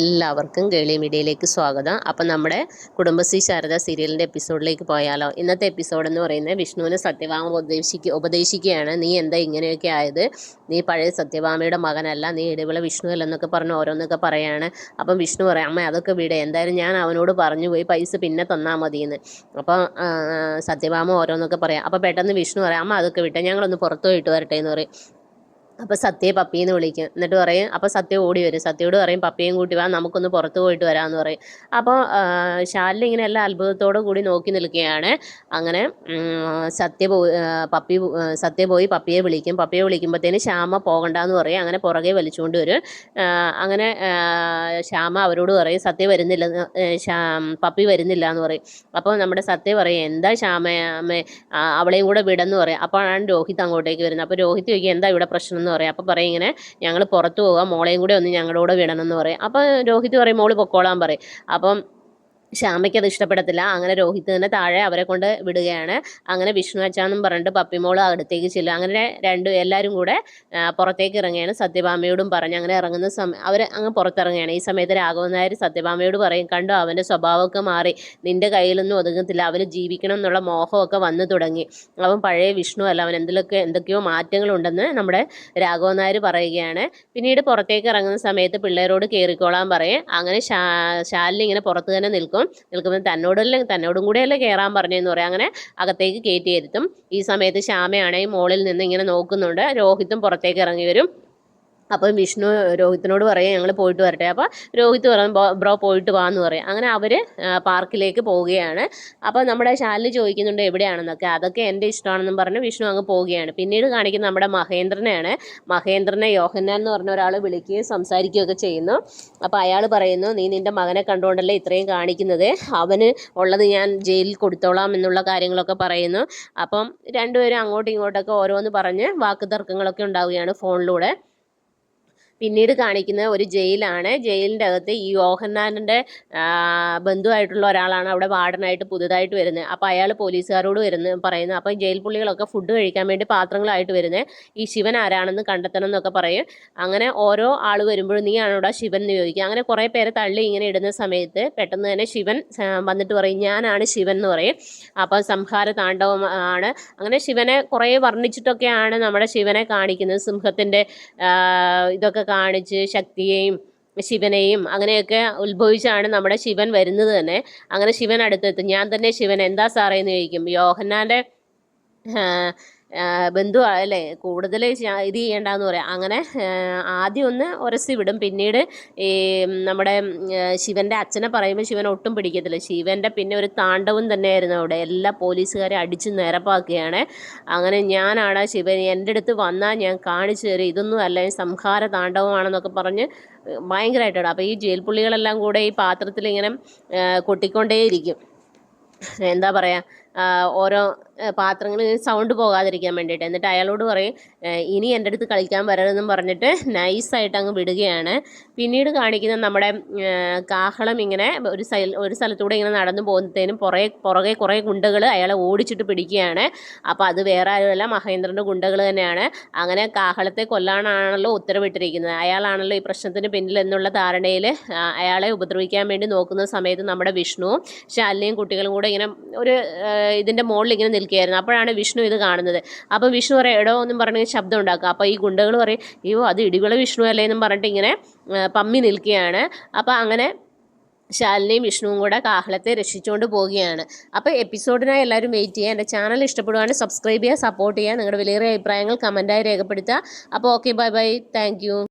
എല്ലാവർക്കും ഗേളി മീഡിയയിലേക്ക് സ്വാഗതം. അപ്പം നമ്മുടെ കുടുംബശ്രീ ശാരദ സീരിയലിന്റെ എപ്പിസോഡിലേക്ക് പോയാലോ? ഇന്നത്തെ എപ്പിസോഡ് എന്ന് പറയുന്നത് വിഷ്ണുവിന് സത്യഭാമ ഉപദേശിക്കുക ഉപദേശിക്കുകയാണ്. നീ എന്താ ഇങ്ങനെയൊക്കെ ആയത്? നീ പഴയ സത്യഭാമയുടെ മകനല്ല നീ ഇടിവിള വിഷ്ണു അല്ലെന്നൊക്കെ പറഞ്ഞ് ഓരോന്നൊക്കെ പറയാണ്. അപ്പം വിഷ്ണു പറയാം അമ്മ അതൊക്കെ വിടേ. എന്തായാലും ഞാൻ അവനോട് പറഞ്ഞു പോയി പൈസ പിന്നെ തന്നാൽ മതിയെന്ന്. അപ്പം സത്യഭാമ ഓരോന്നൊക്കെ പറയാം. അപ്പം പെട്ടെന്ന് വിഷ്ണു പറയാം അമ്മ അതൊക്കെ വിട്ടെ. ഞങ്ങളൊന്ന് പുറത്തു പോയിട്ട് വരട്ടെ എന്ന് പറയും. അപ്പോൾ സത്യയെ പപ്പിയെന്ന് വിളിക്കും. എന്നിട്ട് പറയും അപ്പോൾ സത്യ ഓടി വരും. സത്യയോട് പറയും പപ്പിയും കൂട്ടി വാ നമുക്കൊന്ന് പുറത്ത് പോയിട്ട് വരാമെന്ന് പറയും. അപ്പോൾ ശാലിൽ ഇങ്ങനെ എല്ലാ അത്ഭുതത്തോടു കൂടി നോക്കി നിൽക്കുകയാണ്. അങ്ങനെ സത്യ പപ്പി സത്യ പോയി പപ്പിയെ വിളിക്കും. പപ്പിയെ വിളിക്കുമ്പോഴത്തേന് ശ്യാമ പോകണ്ടെന്ന് പറയും. അങ്ങനെ പുറകെ വലിച്ചുകൊണ്ട് വരും. അങ്ങനെ ശ്യാമ അവരോട് പറയും സത്യ വരുന്നില്ല പപ്പി വരുന്നില്ല എന്ന് പറയും. അപ്പോൾ നമ്മുടെ സത്യ പറയും എന്താ ശ്യാമ അവളെയും കൂടെ വിടെന്ന് പറയും. അപ്പോഴാണ് രോഹിത് അങ്ങോട്ടേക്ക് വരുന്നത്. അപ്പോൾ രോഹിത് ചോദിക്കും എന്താ ഇവിടെ പ്രശ്നം? എന്ന് പറയും. അപ്പോൾ പറയും ഇങ്ങനെ ഞങ്ങൾ പുറത്ത് പോകാം മോളെയും കൂടെ ഒന്ന് ഞങ്ങളുടെ കൂടെ വിടണം എന്ന് പറയും. അപ്പോൾ രോഹിത് പറയും മോൾ പൊക്കോളാൻ പറയും. അപ്പം ശ്യാമയ്ക്ക് അത് ഇഷ്ടപ്പെടത്തില്ല. അങ്ങനെ രോഹിത് തന്നെ താഴെ അവരെ കൊണ്ട് വിടുകയാണ്. അങ്ങനെ വിഷ്ണു അച്ചാന്നും പറഞ്ഞിട്ട് പപ്പിമോൾ അടുത്തേക്ക് ചെല്ലും അങ്ങനെ രണ്ടും എല്ലാവരും കൂടെ പുറത്തേക്ക് ഇറങ്ങുകയാണ്. സത്യഭാമയോടും പറഞ്ഞ് അങ്ങനെ ഇറങ്ങുന്ന സമയം അവർ അങ്ങ് പുറത്തിറങ്ങുകയാണ്. ഈ സമയത്ത് രാഘവൻ നായർ സത്യഭാമയോട് പറയും കണ്ടോ അവന്റെ സ്വഭാവമൊക്കെ മാറി. നിന്റെ കയ്യിലൊന്നും ഒതുങ്ങത്തില്ല. അവന് ജീവിക്കണം എന്നുള്ള മോഹമൊക്കെ വന്നു തുടങ്ങി. അവൻ പഴയ വിഷ്ണു അല്ല. അവൻ എന്തിലൊക്കെ എന്തൊക്കെയോ മാറ്റങ്ങളുണ്ടെന്ന് നമ്മുടെ രാഘവൻ നായർ പറയുകയാണ്. പിന്നീട് പുറത്തേക്ക് ഇറങ്ങുന്ന സമയത്ത് പിള്ളേരോട് കയറിക്കോളാൻ പറയും. അങ്ങനെ ശാലിനി ഇങ്ങനെ പുറത്ത് തന്നെ നിൽക്കും. നിൽക്കുമ്പോൾ തന്നോടല്ലേ തന്നോടും കൂടെയല്ലേ കയറാൻ പറഞ്ഞതെന്ന് പറയാം. അങ്ങനെ അകത്തേക്ക് കയറ്റി ഇരുത്തും. ഈ സമയത്ത് ശ്യാമയാണെങ്കിൽ മോളിൽ നിന്ന് ഇങ്ങനെ നോക്കുന്നുണ്ട്. രോഹിത്തും പുറത്തേക്ക് ഇറങ്ങി വരും. അപ്പം വിഷ്ണു രോഹിത്തിനോട് പറയും ഞങ്ങൾ പോയിട്ട് വരട്ടെ. അപ്പോൾ രോഹിത്ത് പറയും ബ്രോ പോയിട്ട് വാന്ന് പറയും. അങ്ങനെ അവർ പാർക്കിലേക്ക് പോവുകയാണ്. അപ്പോൾ നമ്മുടെ ശാലിനി ചോദിക്കുന്നുണ്ട് എവിടെയാണെന്നൊക്കെ? അതൊക്കെ എന്റെ ഇഷ്ടമാണെന്നും പറഞ്ഞ് വിഷ്ണു അങ്ങ് പോവുകയാണ്. പിന്നീട് കാണിക്കുന്ന നമ്മുടെ മഹേന്ദ്രനെയാണ്. മഹേന്ദ്രനെ യോഹന്നാൻ എന്ന് പറഞ്ഞ ഒരാൾ വിളിക്കുകയും സംസാരിക്കുകയൊക്കെ ചെയ്യുന്നു. അപ്പോൾ അയാൾ പറയുന്നു നീ നിന്റെ മകനെ കണ്ടുകൊണ്ടല്ലേ ഇത്രയും കാണിക്കുന്നത്? അവന് ഉള്ളത് ഞാൻ ജയിലിൽ കൊടുത്തോളാം എന്നുള്ള കാര്യങ്ങളൊക്കെ പറയുന്നു. അപ്പം രണ്ടുപേരും അങ്ങോട്ടും ഇങ്ങോട്ടൊക്കെ ഓരോന്ന് പറഞ്ഞ് വാക്ക് തർക്കങ്ങളൊക്കെ ഉണ്ടാവുകയാണ് ഫോണിലൂടെ. പിന്നീട് കാണിക്കുന്നത് ഒരു ജയിലാണ്. ജയിലിന്റെ അകത്ത് ഈ യോഹന്നാനന്റെ ബന്ധുവായിട്ടുള്ള ഒരാളാണ് അവിടെ വാർഡനായിട്ട് പുതുതായിട്ട് വരുന്നത്. അപ്പോൾ അയാൾ പോലീസുകാരോട് വരുന്ന പറയുന്നത് അപ്പോൾ ജയിൽ പുള്ളികളൊക്കെ ഫുഡ് കഴിക്കാൻ വേണ്ടി പാത്രങ്ങളായിട്ട് വരുന്നത് ഈ ശിവൻ ആരാണെന്ന് കണ്ടെത്തണം എന്നൊക്കെ പറയും. അങ്ങനെ ഓരോ ആൾ വരുമ്പോഴും നീ ആണോടാ ശിവൻ എന്ന് ചോദിക്കുക അങ്ങനെ കുറേ പേരെ തള്ളി ഇങ്ങനെ ഇടുന്ന സമയത്ത് പെട്ടെന്ന് തന്നെ ശിവൻ വന്നിട്ട് പറയും ഞാനാണ് ശിവൻ എന്ന് പറയും. അപ്പം സംഹാര താണ്ഡവം ആണ്. അങ്ങനെ ശിവനെ കുറേ വർണിച്ചിട്ടൊക്കെയാണ് നമ്മുടെ ശിവനെ കാണിക്കുന്നത്. സിംഹത്തിന്റെ ഇതൊക്കെ കാണിച്ച് ശക്തിയെയും ശിവനെയും അങ്ങനെയൊക്കെ ഉത്ഭവിച്ചാണ് നമ്മുടെ ശിവൻ വരുന്നത് തന്നെ. അങ്ങനെ ശിവൻ അടുത്തെത്തും. ഞാൻ തന്നെ ശിവൻ എന്താ സാറേ? എന്ന് ചോദിക്കും. യോഹന്നാന്റെ ബന്ധു അല്ലേ? കൂടുതൽ ഇത് ചെയ്യേണ്ടെന്ന് പറയാം. അങ്ങനെ ആദ്യം ഒന്ന് ഉരസി വിടും. പിന്നീട് ഈ നമ്മുടെ ശിവന്റെ അച്ഛനെ പറയുമ്പോൾ ശിവൻ ഒട്ടും പിടിക്കത്തില്ല. ശിവന്റെ പിന്നെ ഒരു താണ്ഡവും തന്നെയായിരുന്നു അവിടെ. എല്ലാ പോലീസുകാരെ അടിച്ച് നിരപ്പാക്കുകയാണ്. അങ്ങനെ ഞാനാണ് ശിവൻ എന്റെ അടുത്ത് വന്നാൽ ഞാൻ കാണിച്ചു തരും. ഇതൊന്നും അല്ല സംഹാര താണ്ഡവമാണെന്നൊക്കെ പറഞ്ഞ് ഭയങ്കരമായിട്ടാണ് അപ്പോൾ ഈ ജയിൽ പുള്ളികളെല്ലാം കൂടെ ഈ പാത്രത്തിൽ ഇങ്ങനെ കൊട്ടിക്കൊണ്ടേയിരിക്കും. എന്താ പറയുക ഓരോ പാത്രങ്ങൾ സൗണ്ട് പോകാതിരിക്കാൻ വേണ്ടിയിട്ട്. എന്നിട്ട് അയാളോട് പറയും ഇനി എന്റെ അടുത്ത് കളിക്കാൻ വരരുതെന്നും പറഞ്ഞിട്ട് നൈസായിട്ട് അങ്ങ് വിടുകയാണ്. പിന്നീട് കാണിക്കുന്ന നമ്മുടെ കാഹളം ഇങ്ങനെ ഒരു ഒരു സ്ഥലത്തൂടെ ഇങ്ങനെ നടന്നു പോകുന്നതിനും പുറകെ പുറകെ കുറേ ഗുണ്ടകൾ അയാളെ ഓടിച്ചിട്ട് പിടിക്കുകയാണ്. അപ്പോൾ അത് വേറെ ആരുമല്ല മഹേന്ദ്രന്റെ ഗുണ്ടകൾ തന്നെയാണ്. അങ്ങനെ കാഹളത്തെ കൊല്ലാനാണല്ലോ ഉത്തരവിട്ടിരിക്കുന്നത്. അയാളാണല്ലോ ഈ പ്രശ്നത്തിന് പിന്നിൽ എന്നുള്ള ധാരണയിൽ അയാളെ ഉപദ്രവിക്കാൻ വേണ്ടി നോക്കുന്ന സമയത്ത് നമ്മുടെ വിഷ്ണുവും ശാലിനിയും കുട്ടികളും കൂടെ ഇങ്ങനെ ഒരു ഇതിന്റെ മുകളിൽ ഇങ്ങനെ നിൽക്കുകയായിരുന്നു. അപ്പോഴാണ് വിഷ്ണു ഇത് കാണുന്നത്. അപ്പോൾ വിഷ്ണു പറയും എടോ എന്നും പറഞ്ഞ് ശബ്ദം ഉണ്ടാക്കുക അപ്പോൾ ഈ ഗുണ്ടകൾ പറയും അയ്യോ അത് ഇടിവിള വിഷ്ണു അല്ലേ? എന്നും പറഞ്ഞിട്ട് ഇങ്ങനെ പമ്മി നിൽക്കുകയാണ്. അപ്പോൾ അങ്ങനെ ശാലിനിയും വിഷ്ണുവും കൂടെ കാഹളത്തെ രക്ഷിച്ചുകൊണ്ട് പോവുകയാണ്. അപ്പോൾ എപ്പിസോഡിനായി എല്ലാവരും വെയിറ്റ് ചെയ്യുക. എന്റെ ചാനൽ ഇഷ്ടപ്പെടുവാണെങ്കിൽ സബ്സ്ക്രൈബ് ചെയ്യുക സപ്പോർട്ട് ചെയ്യുക. നിങ്ങളുടെ വിലയേറിയ അഭിപ്രായങ്ങൾ കമന്റായി രേഖപ്പെടുത്തുക. അപ്പോൾ ഓക്കെ ബൈ ബൈ. താങ്ക്